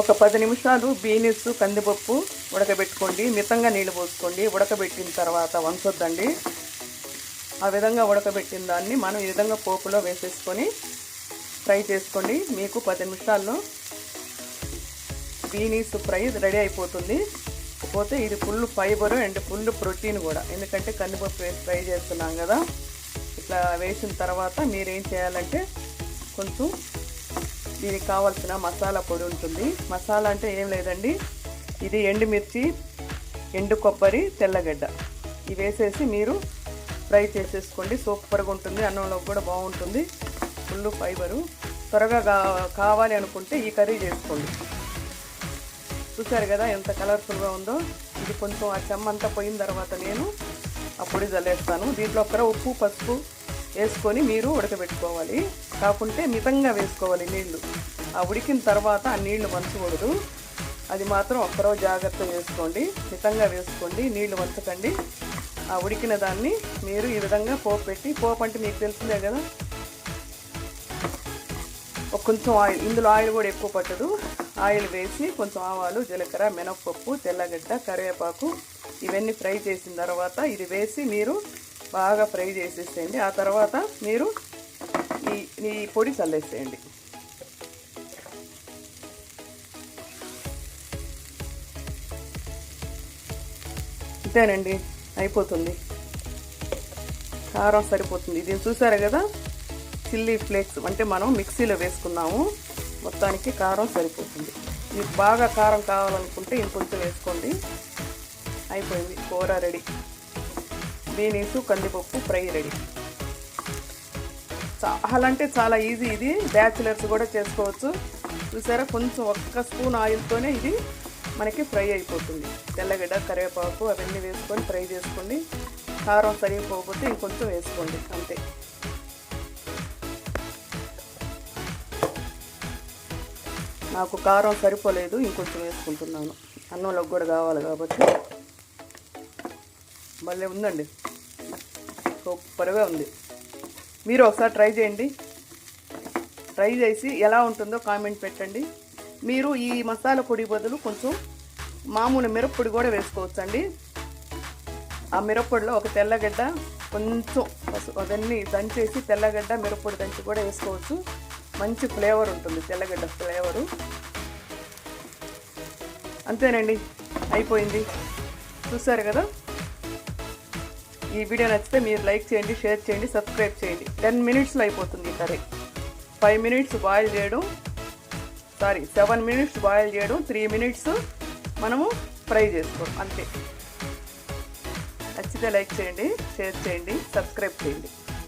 ఒక పది నిమిషాలు బీన్స్ కందిపప్పు ఉడకబెట్టుకోండి. మితంగా నీళ్ళు పోసుకోండి. ఉడకబెట్టిన తర్వాత వంచొద్దండి. ఆ విధంగా ఉడకబెట్టిన దాన్ని మనం ఈ విధంగా పోపులో వేసేసుకొని ఫ్రై చేసుకోండి. మీకు పది నిమిషాల్లో బీనీస్ ఫ్రై రెడీ అయిపోతుంది. పోతే ఇది full fibre and full protein కూడా. ఎందుకంటే కందిపప్పు వేసి ఫ్రై చేస్తున్నాం కదా. ఇట్లా వేసిన తర్వాత మీరేం చేయాలంటే కొంచెం దీనికి కావాల్సిన మసాలా పొడి ఉంటుంది. మసాలా అంటే ఏం లేదండి. ఇది ఎండుమిర్చి ఎండు కొబ్బరి తెల్లగడ్డ. ఇవి వేసేసి మీరు ఫ్రై చేసేసుకోండి. సూపర్గా ఉంటుంది. అన్నంలో కూడా బాగుంటుంది. Full fibre. త్వరగా కావాలి అనుకుంటే ఈ కర్రీ చేసుకోండి. చూసారు కదా ఎంత కలర్ఫుల్గా ఉందో? ఇది కొంచెం ఆ చెమ్మంతా పోయిన తర్వాత నేను ఆ పొడి జల్లేస్తాను. దీంట్లో ఒక్కర ఉప్పు పసుపు వేసుకొని మీరు ఉడకబెట్టుకోవాలి. కాకుంటే మితంగా వేసుకోవాలి నీళ్ళు. ఆ ఉడికిన తర్వాత ఆ నీళ్ళు వంచకూడదు. అది మాత్రం ఒక్కరో జాగ్రత్త వేసుకోండి. మితంగా వేసుకోండి. నీళ్ళు వంచకండి. ఆ ఉడికిన దాన్ని మీరు ఈ విధంగా పోపు పెట్టి పోపు అంటే మీకు తెలిసిందే కదా? ఒక కొంచెం ఆయిల్ ఇందులో ఆయిల్ కూడా ఎక్కువ పట్టదు. ఆయిల్ వేసి కొంచెం ఆవాలు జీలకర్ర మినప్పప్పు తెల్లగడ్డ కరివేపాకు ఇవన్నీ ఫ్రై చేసిన తర్వాత ఇది వేసి మీరు బాగా ఫ్రై చేసేసేయండి. ఆ తర్వాత మీరు ఈ పొడి చల్లేసేయండి. అంతేనండి అయిపోతుంది. కారం సరిపోతుంది. ఇది చూసారు కదా? చిల్లీ ఫ్లేక్స్ అంటే మనం మిక్సీలో వేసుకున్నాము. మొత్తానికి కారం సరిపోతుంది. మీకు బాగా కారం కావాలనుకుంటే ఇంకొంచెం వేసుకోండి. అయిపోయింది. కూర రెడీ. బీనీసు కందిపప్పు ఫ్రై రెడీ. చాలా అంటే చాలా ఈజీ ఇది. బ్యాచిలర్స్ కూడా చేసుకోవచ్చు. చూసారా? కొంచెం ఒక్క స్పూన్ ఆయిల్తోనే ఇది మనకి ఫ్రై అయిపోతుంది. తెల్లగడ్డ కరివేపాకు అవన్నీ వేసుకొని ఫ్రై చేసుకోండి. కారం సరిగిపోకపోతే ఇంకొంచెం వేసుకోండి. అంతే. నాకు కారం సరిపోలేదు. ఇంకొంచెం వేసుకుంటున్నాను. అన్నంలోకి కూడా కావాలి కాబట్టి. మళ్ళీ ఉందండి. సూపర్గా ఉంది. మీరు ఒకసారి ట్రై చేయండి. ట్రై చేసి ఎలా ఉంటుందో కామెంట్ పెట్టండి. మీరు ఈ మసాలా పొడి బదులు కొంచెం మామూలు మిరప్పొడి కూడా వేసుకోవచ్చండి. ఆ మిరప్పొడిలో ఒక తెల్లగడ్డ కొంచెం అవన్నీ దంచేసి తెల్లగడ్డ మిరప్పొడి దంచి కూడా వేసుకోవచ్చు. మంచి ఫ్లేవర్ ఉంటుంది తెల్లగడ్డ ఫ్లేవరు. అంతేనండి. అయిపోయింది. చూసారు కదా? ఈ వీడియో నచ్చితే మీరు లైక్ చేయండి షేర్ చేయండి సబ్స్క్రైబ్ చేయండి. టెన్ మినిట్స్లో అయిపోతుంది ఈ కర్రీ. ఫైవ్ మినిట్స్ బాయిల్ చేయడం సారీ సెవెన్ మినిట్స్ బాయిల్ చేయడం త్రీ మినిట్స్ మనము ఫ్రై చేసుకోవడం అంతే. నచ్చితే లైక్ చేయండి షేర్ చేయండి సబ్స్క్రైబ్ చేయండి.